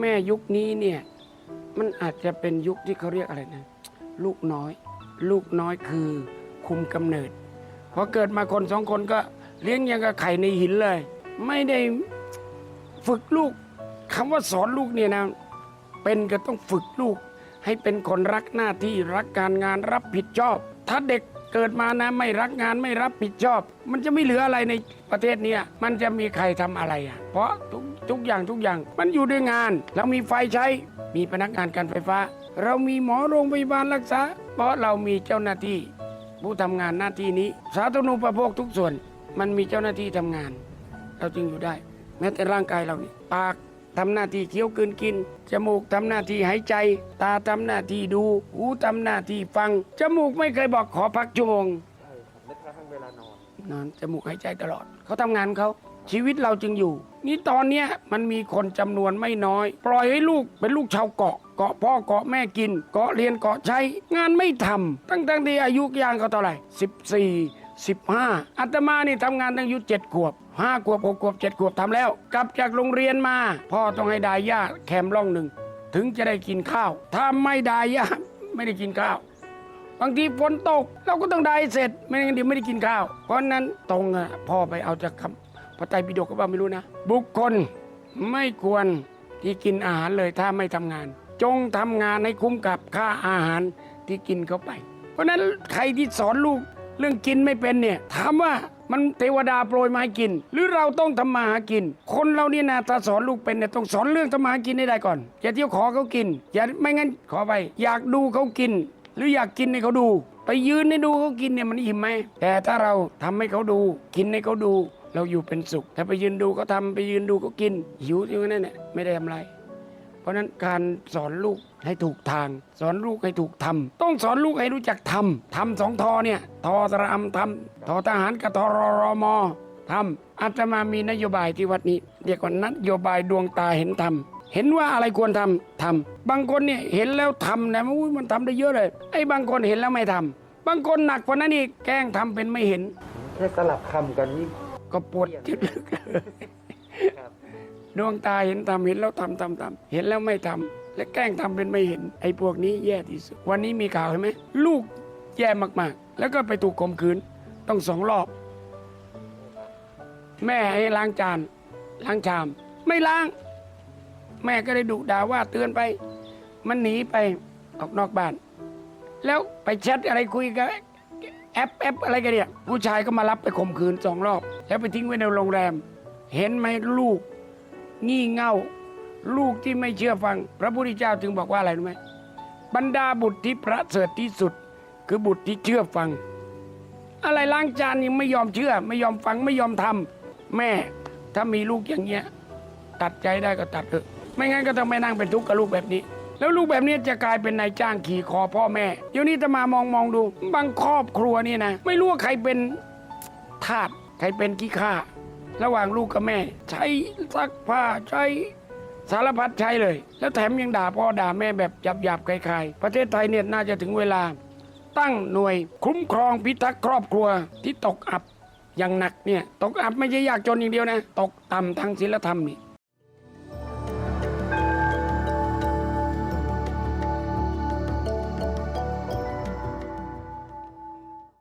แม่ยุคนี้เนี่ยมันอาจจะเป็นยุคที่เขาเรียกอะไรนะ ลูกน้อย ลูกน้อยคือคุมกำเนิดพอเกิดมาคนสองคนก็เลี้ยงย่างกับไข่ในหินเลย ไม่ได้ฝึกลูกคำว่าสอนลูกเนี่ยนะ เป็นก็ต้องฝึกลูก ให้เป็นคนรักหน้าที่รักการงานรับผิดชอบ ถ้าเด็กเกิดมานะไม่รักงานไม่รับผิดชอบ มันจะไม่เหลืออะไรในประเทศนี้มันจะมีใครทำอะไรอะ เพราะทุก ทุกอย่างทุกอย่าง มันอยู่ด้วยงาน เรามีไฟใช้ มีพนักงานการไฟฟ้า เรามีหมอโรงพยาบาลรักษา เพราะเรามีเจ้าหน้าที่ ผู้ทำงานหน้าที่นี้ สาธารณูปโภคทุกส่วน มันมีเจ้าหน้าที่ทำงาน เราจึงอยู่ได้ แม้แต่ร่างกายเรานี่ปากทำหน้าที่เคี้ยวกลืนกิน จมูกทำหน้าที่หายใจ ตาทำหน้าที่ดู หูทำหน้าที่ฟัง จมูกไม่เคยบอกขอพักชั่วโมงใช่ครับแม้กระทั่งเวลานอนนอนจมูกหายใจตลอด เขาทำงานของเขา ชีวิตเราจึงอยู่ นี่ตอนเนี้ยมันมีคนจำนวนไม่น้อย ปล่อยให้ลูกเป็นลูกชาวเกาะ เกาะพ่อเกาะแม่กิน เกาะเรียนเกาะใช้ งานไม่ทำตั้งตั้งที่อายุย่างเขาเท่าไหร่สิบสี่สิบห้าอาตมานี่ทำงานตั้งอายุเจ็ดขวบห้าขวบหกขวบเจ็ดขวบทำแล้ว กลับจากโรงเรียนมา พ่อต้องให้ดายาแคมร่องหนึ่ง ถึงจะได้กินข้าว ถ้าไม่ดายาไม่ได้กินข้าว บางทีฝนตก เราก็ต้องได้เสร็จ ไม่งั้นเดี๋ยวไม่ได้กินข้าว เพราะนั้นตรงอะพ่อไปเอาจากคำ พระไตรปิฎกก็ว่าไม่รู้นะ บุคคลไม่ควรที่กินอาหารเลยถ้าไม่ทำงาน จงทำงานให้คุ้มกับค่าอาหารที่กินเข้าไป เพราะฉะนั้นใครที่สอนลูกเรื่องกินไม่เป็นเนี่ยถามว่ามันเทวดาโปรยมาให้กิน หรือเราต้องทำมาหากิน คนเราเนี่ยนะถ้าสอนลูกเป็นเนี่ยต้องสอนเรื่องทำมาหากินให้ได้ก่อน อย่าเที่ยวขอเขากิน อย่าไม่งั้นขอไป อยากดูเขากิน หรืออยากกินให้เขาดู ไปยืนให้ดูเขากินเนี่ยมันอิ่มไหมแต่ถ้าเราทำให้เขาดู กินให้เขาดู เราอยู่เป็นสุขถ้าไปยืนดูเขาทำไปยืนดูเขากิน หิวอยู่นั้นเนี่ไม่ได้ทำไร เพราะฉะนั้นการสอนลูกให้ถูกทาง สอนลูกให้ถูกทำต้องสอนลูกให้รู้จักทำทำสองทอเนี่ยทอสระอำทำทอทหารกับทอรอรอมอทำอาตมามีนโยบายที่วัดนี้เรียกว่านโยบายดวงตาเห็นธรรมเห็นว่าอะไรควรทำทำบางคนเนี่ยเห็นแล้วทำนะมันทำได้เยอะเลย ไอ้บางคนเห็นแล้วไม่ทำบางคนหนักกว่านั้นอีกแกล้งทำเป็นไม่เห็นแค่สลับคำกันนี่ ก็ปวดจิตลึกครับดวงตาเห็นทำเห็นแล้วทำทำทำเห็นแล้วไม่ทำและแกล้งทำเป็นไม่เห็น ไอ้พวกนี้แย่ที่สุดวันนี้มีข่าวเห็นไหมลูกแย่มากๆ แล้วก็ไปถูกข่มขืนต้องสองรอบ แม่ให้ล้างจานล้างชาม ไม่ล้าง แม่ก็ได้ดุด่าว่าเตือนไป มันหนีไปออกนอกบ้าน แล้วไปแชทอะไรคุยกัน แอปแอปอะไรกันเนี่ยผู้ชายก็มารับไปข่มขืนสองรอบ แล้วไปทิ้งไว้ในโรงแรม เห็นไหมลูก งี่เง่า ลูกที่ไม่เชื่อฟัง พระพุทธเจ้าจึงบอกว่าอะไรรู้ไหมบรรดาบุตรที่ประเสริฐที่สุด คือบุตรที่เชื่อฟัง อะไรล้างจานยังไม่ยอมเชื่อ ไม่ยอมฟังไม่ยอมทำแม่ถ้ามีลูกอย่างเงี้ย ตัดใจได้ก็ตัดเถอะไม่งั้นก็ต้องไปนั่งเป็นทุกข์กับลูกแบบนี้ แล้วลูกแบบนี้จะกลายเป็นนายจ้างขี่คอพ่อแม่ เดี๋ยวนี้จะมามองมองดู บางครอบครัวนี่นะ ไม่รู้ว่าใครเป็นทาสใครเป็นขี้ข้าระหว่างลูกกับแม่ ใช้ซักผ้าใช้สารพัดใช้เลย แล้วแถมยังด่าพ่อด่าแม่แบบหยาบหยาบคลายๆประเทศไทยเนี่ยน่าจะถึงเวลา ตั้งหน่วยคุ้มครองพิทักษ์ครอบครัวที่ตกอับอย่างหนักเนี่ยตกอับไม่ใช่ยากจนอย่างเดียวนะ ตกต่ำทางศีลธรรมนี่